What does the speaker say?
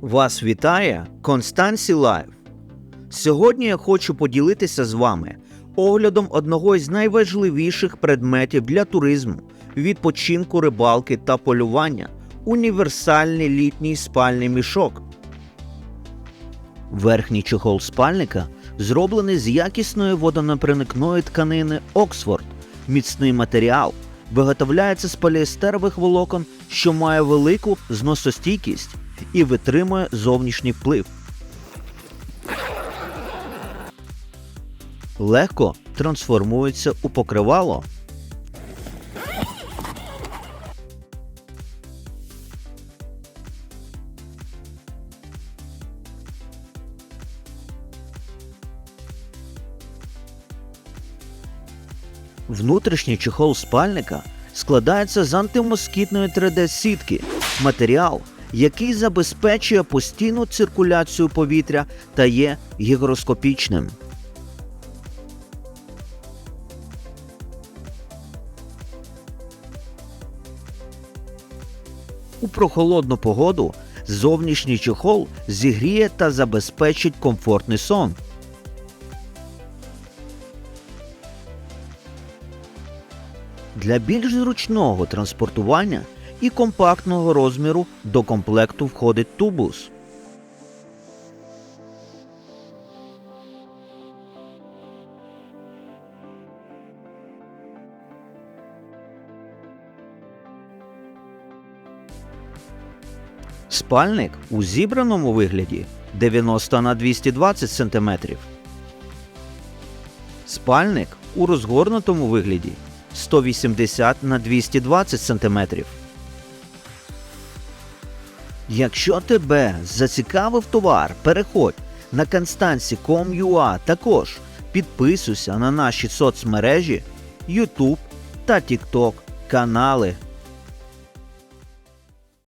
Вас вітає Констансі Лайв. Сьогодні я хочу поділитися з вами оглядом одного із найважливіших предметів для туризму, відпочинку, рибалки та полювання універсальний літній спальний мішок. Верхній чохол спальника зроблений з якісної водонепроникної тканини Оксфорд, міцний матеріал, виготовляється з поліестерових волокон, що має велику зносостійкість і витримує зовнішній вплив. Легко трансформується у покривало. Внутрішній чехол спальника складається з антимоскітної 3D-сітки, матеріал, який забезпечує постійну циркуляцію повітря та є гігроскопічним. У прохолодну погоду зовнішній чохол зігріє та забезпечить комфортний сон. Для більш зручного транспортування і компактного розміру до комплекту входить тубус. Спальник у зібраному вигляді 90 на 220 см. Спальник у розгорнутому вигляді 180 на 220 см. Якщо тебе зацікавив товар, переходь на constancy.com.ua також підписуйся на наші соцмережі YouTube та TikTok канали.